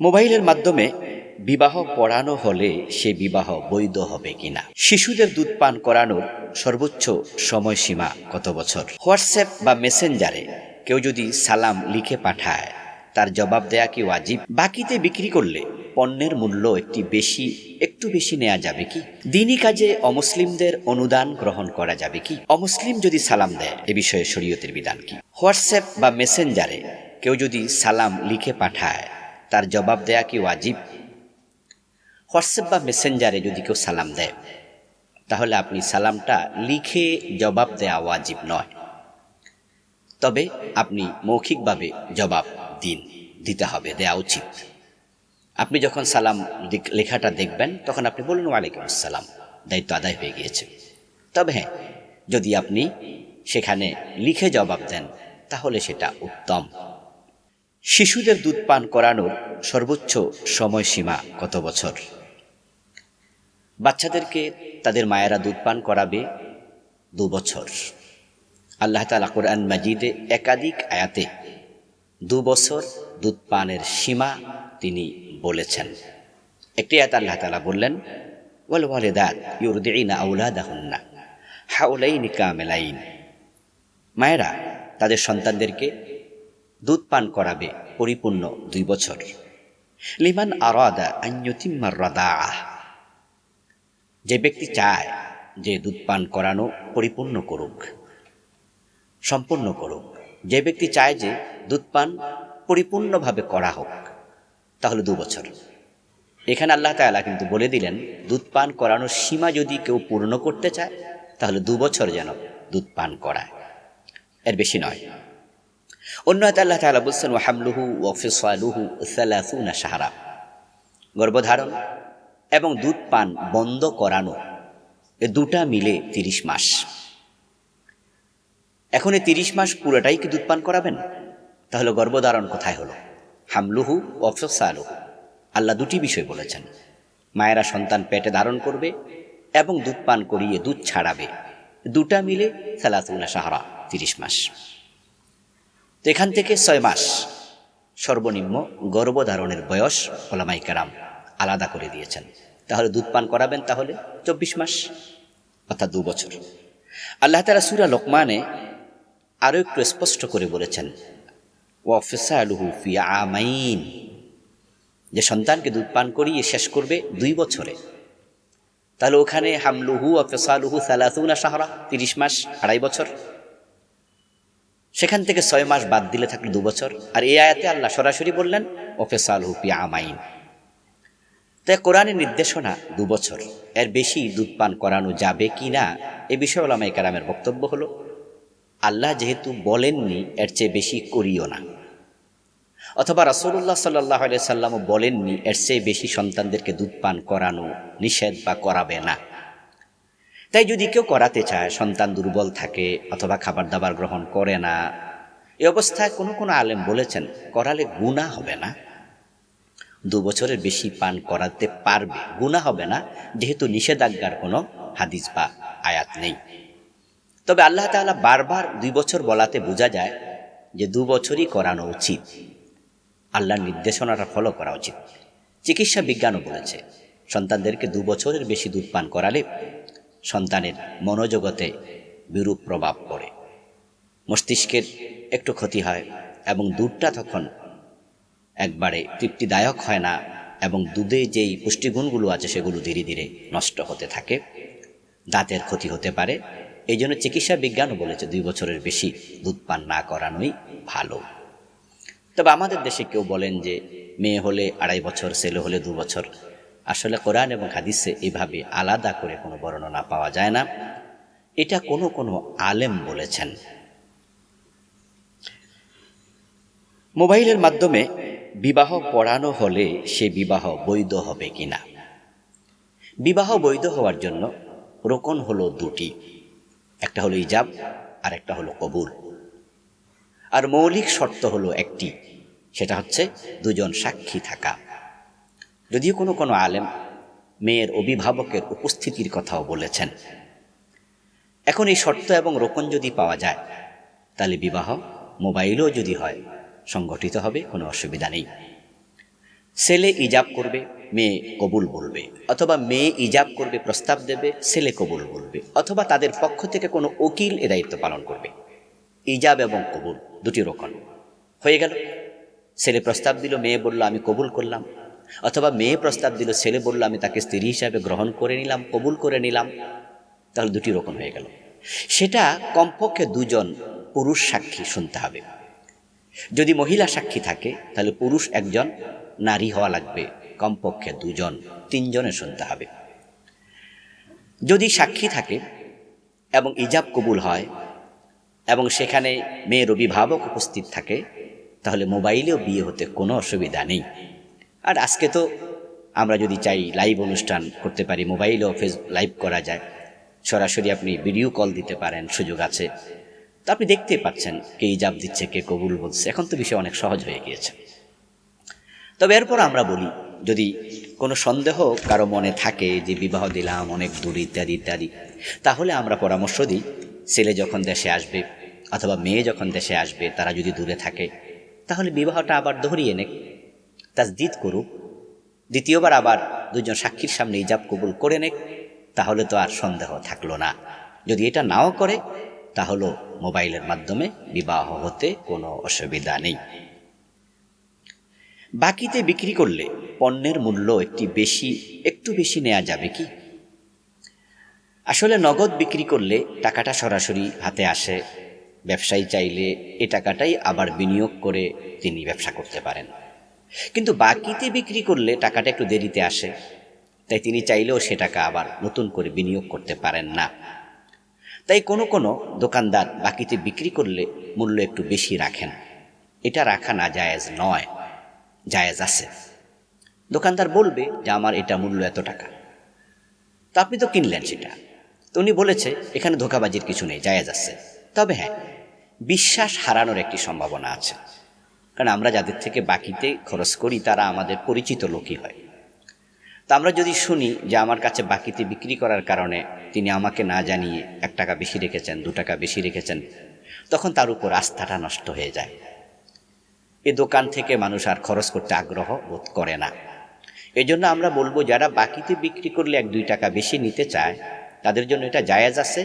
মোবাইলের মাধ্যমে বিবাহ পড়ানো হলে সে বিবাহ বৈধ হবে কিনা? শিশুদের দুধ পান করানোর সর্বোচ্চ সময়সীমা কত বছর? হোয়াটসঅ্যাপ বা মেসেঞ্জারে কেউ যদি সালাম লিখে পাঠায়, তার জবাব দেয়া কি ওয়াজিব? বাকিতে বিক্রি করলে পণ্যের মূল্য একটি বেশি, একটু বেশি নেওয়া যাবে কি? দিনই কাজে অমুসলিমদের অনুদান গ্রহণ করা যাবে কি? অমুসলিম যদি সালাম দেয়, এ বিষয়ে শরীয়তের বিধান কি? হোয়াটসঅ্যাপ বা মেসেঞ্জারে কেউ যদি সালাম লিখে পাঠায় তার জবাব দেয়া কি ওয়াজিব? হোয়াটসঅ্যাপ বা মেসেঞ্জারে যদি কেউ সালাম দেয়, তাহলে আপনি সালামটা লিখে জবাব দেয়া ওয়াজিব নয়। তবে আপনি মৌখিকভাবে জবাব দিন, দিতে হবে, দেয়া উচিত। আপনি যখন সালাম লেখাটা দেখবেন, তখন আপনি বলুন, ওয়ালাইকুম আসসালাম। দায়িত্ব আদায় হয়ে গিয়েছে। তবে হ্যাঁ যদি আপনি সেখানে লিখে জবাব দেন, তাহলে সেটা উত্তম। শিশুদের দুধ পান করানোর সর্বোচ্চ সময়সীমা কত বছর? বাচ্চাদেরকে তাদের মায়েরা দুধ পান করাবে দু বছর। আল্লাহ তালা কোরআন মাজিদে একাধিক আয়াতে দু বছর দুধ পানের সীমা তিনি বলেছেন। একটি আয়াত আল্লাহ তালা বললেন হাউলাইনি কামেলাইন। মায়েরা তাদের সন্তানদেরকে দুধ পান করাবে পরিপূর্ণ দুই বছর। লিমান আরাদা আন্যতিম্মার রাদা যে ব্যক্তি চায় যে দুধ পান করানো পরিপূর্ণ করুক, সম্পূর্ণ করুক, যে ব্যক্তি চায় যে দুধ পান পরিপূর্ণভাবে করা হোক, তাহলে দু বছর। এখানে আল্লাহ তাআলা কিন্তু বলে দিলেন দুধ পান করানোর সীমা যদি কেউ পূর্ণ করতে চায়, তাহলে দু বছর যেন দুধ পান করায়। এর বেশি নয়। অন্য আল্লাহ তাআলা বলছেন ও হামলুহু ও ফিসালুহু সালাসুনা সাহারা গর্ভধারণ এবং দুধ পান বন্ধ করানো, এ দুটা মিলে তিরিশ মাস। এখন এই তিরিশ মাস পুরোটাই কি দুধ পান করাবেন? তাহলে গর্ভধারণ কোথায় হলো? হামলুহু ও ফিসালুহু। আল্লাহ দুটি বিষয় বলেছেন। মায়েরা সন্তান পেটে ধারণ করবে এবং দুধ পান করিয়ে দুধ ছাড়াবে। দুটা মিলে সালাসুনা সাহারা তিরিশ মাস। তো এখান থেকে ছয় মাস। সর্বনিম্ন গর্ভধারণের বয়স ওলামাই কারাম আলাদা করে দিয়েছেন। তাহলে দুধ পান করাবেন তাহলে চব্বিশ মাস অর্থাৎ দু বছর। আল্লাহ তালা সুরা লোকমানে আরও একটু স্পষ্ট করে বলেছেন আমাইন। যে সন্তানকে দুধ পান করিয়ে শেষ করবে দুই বছরে। তাহলে ওখানে হামলুহু অফেসালুহু সালাসুনা সাহারা তিরিশ মাস, আড়াই বছর। সেখান থেকে ছয় মাস বাদ দিলে থাকল দু বছর। আর এই আয়াতে আল্লাহ সরাসরি বললেন ওফেসাল হুপি আমাইন। তাই কোরআনের নির্দেশনা দু বছর। এর বেশি দুধ পান করানো যাবে কি না, এ বিষয়ে ওলামাই কারামের বক্তব্য হলো, আল্লাহ যেহেতু বলেননি, এর চেয়ে বেশি করিও না। অথবা রাসুল্লাহ সাল্লাহ সাল্লামও বলেননি, এর চেয়ে বেশি সন্তানদেরকে দুধ পান করানো নিষেধ বা করাবে না। তাই যদি কেউ করাতে চায়, সন্তান দুর্বল থাকে অথবা খাবার দাবার গ্রহণ করে না, এ অবস্থায় কোনো কোনো আলেম বলেছেন, করালে গুণা হবে না। দু বছরের বেশি পান করাতে পারবে গুণা হবে না, যেহেতু নিষেধাজ্ঞার কোনো হাদিস বা আয়াত নেই। তবে আল্লাহ তাআলা বারবার দুই বছর বলাতে বোঝা যায় যে দু বছরই করানো উচিত। আল্লাহর নির্দেশনাটা ফলো করা উচিত। চিকিৎসা বিজ্ঞানও বলেছে, সন্তানদেরকে দু বছরের বেশি দুধ পান করালে সন্তানের মনোজগতে বিরূপ প্রভাব পড়ে। মস্তিষ্কের একটু ক্ষতি হয় এবং দুধটা তখন একবারে তৃপ্তিদায়ক হয় না এবং দুধে যেই পুষ্টিগুণগুলো আছে সেগুলো ধীরে ধীরে নষ্ট হতে থাকে। দাঁতের ক্ষতি হতে পারে। এই জন্য চিকিৎসা বিজ্ঞানও বলেছে দুই বছরের বেশি দুধ পান না করানোই ভালো। তবে আমাদের দেশে কেউ বলেন যে মেয়ে হলে আড়াই বছর, ছেলে হলে দু বছর। আসলে কোরআন এবং হাদিসে এভাবে আলাদা করে কোনো বর্ণনা পাওয়া যায় না। এটা কোনো কোনো আলেম বলেছেন। মোবাইলের মাধ্যমে বিবাহ পড়ানো হলে সে বিবাহ বৈধ হবে কিনা? বিবাহ বৈধ হওয়ার জন্য রোকন হলো দুটি। একটা হলো ইজাব, আর একটা হলো কবুল। আর মৌলিক শর্ত হলো একটি, সেটা হচ্ছে দুজন সাক্ষী থাকা। যদিও কোনো কোনো আলেম মেয়ের অভিভাবকের উপস্থিতির কথাও বলেছেন। এখন এই শর্ত এবং রোকন যদি পাওয়া যায়, তাহলে বিবাহ মোবাইলও যদি হয়, সংগঠিত হবে, কোনো অসুবিধা নেই। ছেলে ইজাব করবে, মেয়ে কবুল বলবে। অথবা মেয়ে ইজাব করবে, প্রস্তাব দেবে, ছেলে কবুল বলবে। অথবা তাদের পক্ষ থেকে কোনো উকিল এ দায়িত্ব পালন করবে। ইজাব এবং কবুল, দুটি রোকন। হয়ে গেল। ছেলে প্রস্তাব দিল, মেয়ে বলল, আমি কবুল করলাম। অথবা মেয়ে প্রস্তাব দিল, ছেলে বলল, আমি তাকে স্ত্রী হিসাবে গ্রহণ করে নিলাম, কবুল করে নিলাম। তাহলে দুটি রকম হয়ে গেল। সেটা কমপক্ষে দুজন পুরুষ সাক্ষী শুনতে হবে। যদি মহিলা সাক্ষী থাকে, তাহলে পুরুষ একজন, নারী হওয়া লাগবে। কমপক্ষে দুজন, তিনজনে শুনতে হবে। যদি সাক্ষী থাকে এবং ইজাব কবুল হয় এবং সেখানে মেয়ের অভিভাবক উপস্থিত থাকে, তাহলে মোবাইলেও বিয়ে হতে কোনো অসুবিধা নেই। আর আজকে তো আমরা যদি চাই লাইভ অনুষ্ঠান করতে পারি মোবাইলেও ফেস লাইভ করা যায়, সরাসরি আপনি ভিডিও কল দিতে পারেন, সুযোগ আছে। তো আপনি দেখতে পাচ্ছেন কে ইজাব দিচ্ছে, কে কবুল বলছে। এখন তো বিষয় অনেক সহজ হয়ে গিয়েছে। তবে এরপর আমরা বলি, যদি কোনো সন্দেহ কারও মনে থাকে যে বিবাহ দিলাম, অনেক দূর ইত্যাদি ইত্যাদি, তাহলে আমরা পরামর্শ দিই, ছেলে যখন দেশে আসবে অথবা মেয়ে যখন দেশে আসবে, তারা যদি দূরে থাকে, তাহলে বিবাহটা আবার ধরিয়ে নেক। তাজদিদ করুক, দ্বিতীয়বার আবার দুজন সাক্ষীর সামনে ইজাব কবুল করে নেক, তাহলে তো আর সন্দেহ থাকল না। যদি এটা নাও করে, তাহলে মোবাইলের মাধ্যমে বিবাহ হতে কোনো অসুবিধা নেই। বাকিতে বিক্রি করলে পণ্যের মূল্য একটি বেশি, একটু বেশি নেওয়া যাবে কি? আসলে নগদ বিক্রি করলে টাকাটা সরাসরি হাতে আসে। ব্যবসায়ী চাইলে এ টাকাটাই আবার বিনিয়োগ করে তিনি ব্যবসা করতে পারেন। কিন্তু বাকিতে বিক্রি করলে টাকাটা একটু দেরিতে আসে। তাই তিনি চাইলেও সে টাকা আবার নতুন করে বিনিয়োগ করতে পারেন না। তাই কোনো কোনো দোকানদার বাকিতে বিক্রি করলে মূল্য একটু বেশি রাখেন। এটা রাখা না জায়েজ নয়, জায়েজ আছে। দোকানদার বলবে যে আমার এটা মূল্য এত টাকা। তো আপনি তো কিনলেন সেটা। তো উনি বলেছে, এখানে ধোকাবাজির কিছু নেই, জায়েজ আছে। তবে হ্যাঁ বিশ্বাস হারানোর একটি সম্ভাবনা আছে। কারণ আমরা যাদের থেকে বাকিতে খরচ করি, তারা আমাদের পরিচিত লোকই হয়। তা আমরা যদি শুনি যে আমার কাছে বাকিতে বিক্রি করার কারণে তিনি আমাকে না জানিয়ে এক টাকা বেশি রেখেছেন, দু টাকা বেশি রেখেছেন, তখন তার উপর আস্থাটা নষ্ট হয়ে যায়। এ দোকান থেকে মানুষ আর খরচ করতে আগ্রহ বোধ করে না। এই জন্য আমরা বলব, যারা বাকিতে বিক্রি করলে এক দুই টাকা বেশি নিতে চায়, তাদের জন্য এটা জায়েজ আছে,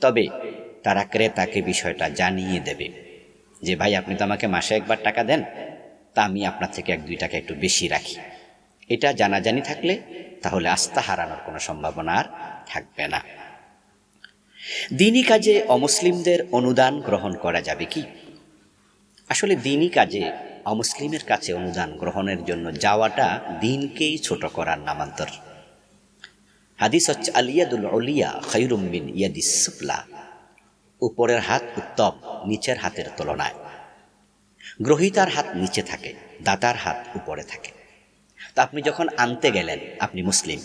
তবে তারা ক্রেতাকে বিষয়টা জানিয়ে দেবে। যে, ভাই, আপনি তো আমাকে মাসে একবার টাকা দেন, তা আমি আপনার থেকে এক, দুই টাকা একটু বেশি রাখি। এটা জানাজানি থাকলে তাহলে আস্থা হারানোর কোনো সম্ভাবনা আর থাকবে না। দিনই কাজে অমুসলিমদের অনুদান গ্রহণ করা যাবে কি? আসলে দিনই কাজে অমুসলিমের কাছে অনুদান গ্রহণের জন্য যাওয়াটা দিনকেই ছোট করার নামান্তর। হাদিস হচ্ছে আলিয়াদুল অলিয়া খৈরুম্বিন ইয়াদিস সুফলা। উপরের হাত উত্তম, নিচের হাতের তুলনায়। গ্রহিতার হাত নিচে থাকে, দাতার হাত উপরে থাকে। তা আপনি যখন আনতে গেলেন, আপনি মুসলিম।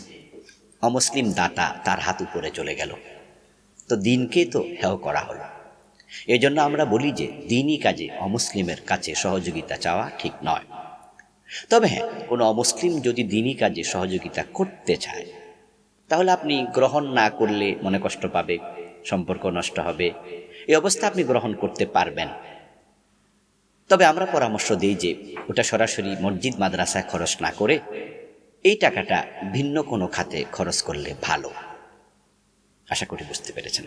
অমুসলিম দাতা তার হাত উপরে চলে গেল। তো দিনকে তো হেয় করা হলো। এই জন্য আমরা বলি যে, দিনই কাজে অমুসলিমের কাছে সহযোগিতা চাওয়া ঠিক নয়। তবে হ্যাঁ কোনো অমুসলিম যদি দিনই কাজে সহযোগিতা করতে চায়, তাহলে আপনি গ্রহণ না করলে মনে কষ্ট পাবে। সম্পর্ক নষ্ট হবে। এই অবস্থা আপনি গ্রহণ করতে পারবেন। তবে আমরা পরামর্শ দিই যে, ওটা সরাসরি মসজিদ, মাদ্রাসায় খরচ না করে এই টাকাটা ভিন্ন কোনো খাতে খরচ করলে ভালো। আশা করি বুঝতে পেরেছেন।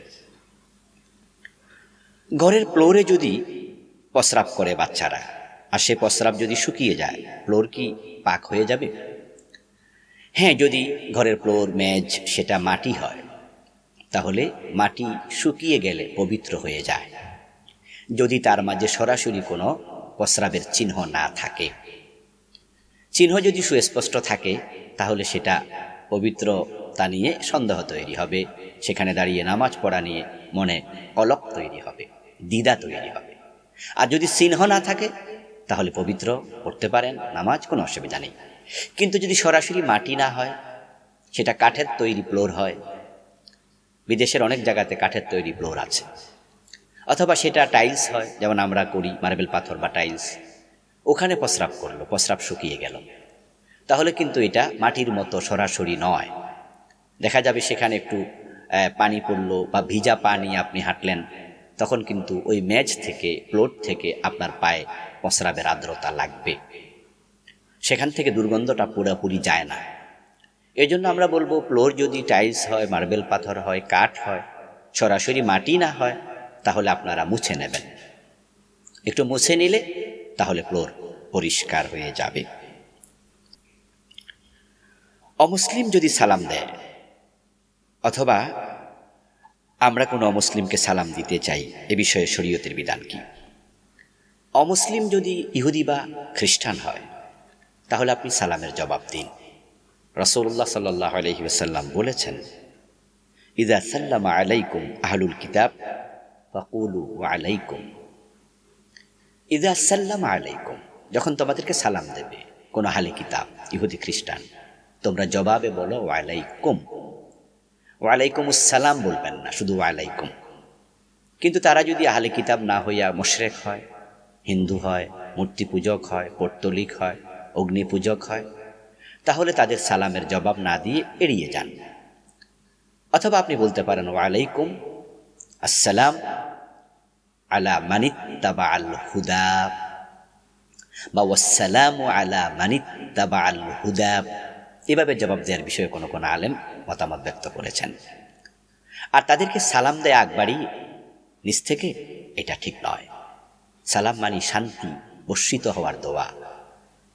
ঘরের ফ্লোরে যদি প্রস্রাব করে বাচ্চারা, আর সে প্রস্রাব যদি শুকিয়ে যায়, ফ্লোর কি পাক হয়ে যাবে? হ্যাঁ যদি ঘরের ফ্লোর, মেজ, সেটা মাটি হয় তাহলে মাটি শুকিয়ে গেলে পবিত্র হয়ে যায়। যদি তার মাঝে সরাসরি কোনো প্রস্রাবের চিহ্ন না থাকে। চিহ্ন যদি সুস্পষ্ট থাকে, তাহলে সেটা পবিত্রতা নিয়ে সন্দেহ তৈরি হবে। সেখানে দাঁড়িয়ে নামাজ পড়া নিয়ে মনে অলক তৈরি হবে, দ্বিধা তৈরি হবে। আর যদি চিহ্ন না থাকে, তাহলে পবিত্র পড়তে পারেন, নামাজ কোনো অসুবিধা নেই। কিন্তু যদি সরাসরি মাটি না হয়, সেটা কাঠের তৈরি ফ্লোর হয় বিদেশের অনেক জায়গাতে কাঠের তৈরি ফ্লোর আছে। অথবা সেটা টাইলস হয়, যেমন আমরা করি মার্বেল পাথর বা টাইলস। ওখানে প্রস্রাব করল, প্রস্রাব শুকিয়ে গেল। তাহলে কিন্তু এটা মাটির মতো সরাসরি নয়। দেখা যাবে সেখানে একটু পানি পড়ল বা ভিজা পানি আপনি হাঁটলেন, তখন কিন্তু ওই ম্যাচ থেকে প্লোট থেকে আপনার পায়ে প্রস্রাবের আর্দ্রতা লাগবে। সেখান থেকে দুর্গন্ধটা পুরোপুরি যায় না। এই জন্য আমরা বলব, ফ্লোর যদি টাইলস হয়, মার্বেল পাথর হয়, কাঠ হয়, সরাসরি মাটি না হয়, তাহলে আপনারা মুছে নেবেন। একটু মুছে নিলে তাহলে ফ্লোর পরিষ্কার হয়ে যাবে। অমুসলিম যদি সালাম দেয়, অথবা আমরা কোনো অমুসলিমকে সালাম দিতে চাই, এ বিষয়ে শরীয়তের বিধান কি? অমুসলিম যদি ইহুদি বা খ্রিস্টান হয়, তাহলে আপনি সালামের জবাব দিন। রসুল্লাহ সাল্লাহ আলহিউসাল্লাম বলেছেন, ইদা সাল্লাম আলাইকুম আহলুল কিতাব আলাইকুম। ইদা সাল্লাম আলাইকুম, যখন তোমাদেরকে সালাম দেবে, কোনো আহলে কিতাব, ইহুদি খ্রিস্টান, তোমরা জবাবে বলো ওয়ালাইকুম ওয়ালাইকুম সালাম বলবেন না, শুধু ওয়ালাইকুম কিন্তু তারা যদি আহলে কিতাব না হইয়া মুশরেক হয়, হিন্দু হয় মূর্তি পূজক হয়, পৌত্তলিক হয় অগ্নি পূজক হয় তাহলে তাদের সালামের জবাব না দিয়ে এড়িয়ে যান। অথবা আপনি বলতে পারেন, ওয়ালাইকুম আসসালাম আলা মানিত্তাবা আল হুদা বা ওয়াসালাম আলা মানিত্তাবা আল হুদা। এভাবে জবাব দেওয়ার বিষয়ে কোনো কোনো আলেম মতামত ব্যক্ত করেছেন। আর তাদেরকে সালাম দেয় আকবারই নিজ থেকে এটা ঠিক নয়। সালাম মানি শান্তি, বর্ষিত হওয়ার দোয়া।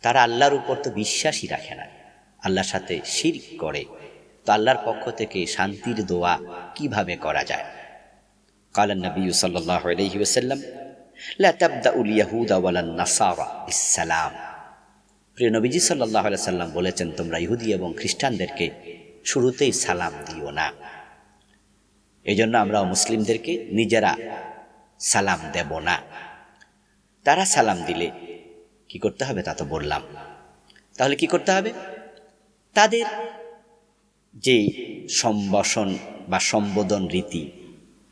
তারা আল্লাহর উপর তো বিশ্বাসই রাখে না। আল্লাহর সাথে শির করে। তো আল্লাহর পক্ষ থেকে শান্তির দোয়া কীভাবে করা যায়? কালান নবী সাল্লাহ আলহি ওসাল্লাম লাতাবদাউল ইয়াহুদা ওয়ালান নাসারা ইসসালাম প্রিয় নবীজি সাল্লাহ সাল্লাম বলেছেন, তোমরা ইহুদি এবং খ্রিস্টানদেরকে শুরুতেই সালাম দিও না। এই জন্য আমরা মুসলিমদেরকে নিজেরা সালাম দেব না। তারা সালাম দিলে কি করতে হবে তা তো বললাম। তাহলে কি করতে হবে? তাদের যে সম্ভাষণ বা সম্বোধন রীতি,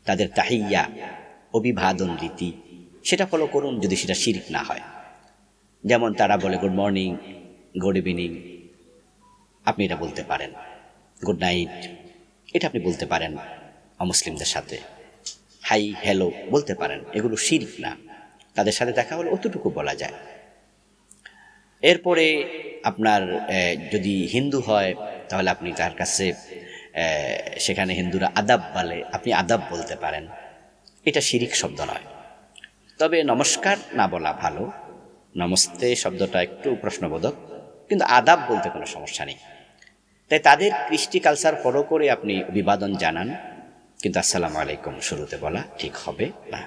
তাদের তাহিয়া, অভিবাদন রীতি, সেটা ফলো করুন যদি সেটা শিরিক না হয়। যেমন তারা বলে গুড মর্নিং গুড ইভিনিং আপনি এটা বলতে পারেন। গুড নাইট এটা আপনি বলতে পারেন অমুসলিমদের সাথে। হাই হ্যালো বলতে পারেন। এগুলো শিরিক না। তাদের সাথে দেখা হলে অতটুকু বলা যায়। এরপরে আপনার যদি হিন্দু হয়, তাহলে আপনি তার কাছে সেখানে হিন্দুরা আদাব বলে, আপনি আদাব বলতে পারেন। এটা শিরিক শব্দ নয়। তবে নমস্কার না বলা ভালো। নমস্তে শব্দটা একটু প্রশ্নবোধক, কিন্তু আদাব বলতে কোনো সমস্যা নেই। তাই তাদের কৃষ্টি কালচার ফলো করে আপনি অভিবাদন জানান। কিন্তু আসসালামু আলাইকুম শুরুতে বলা ঠিক হবে না।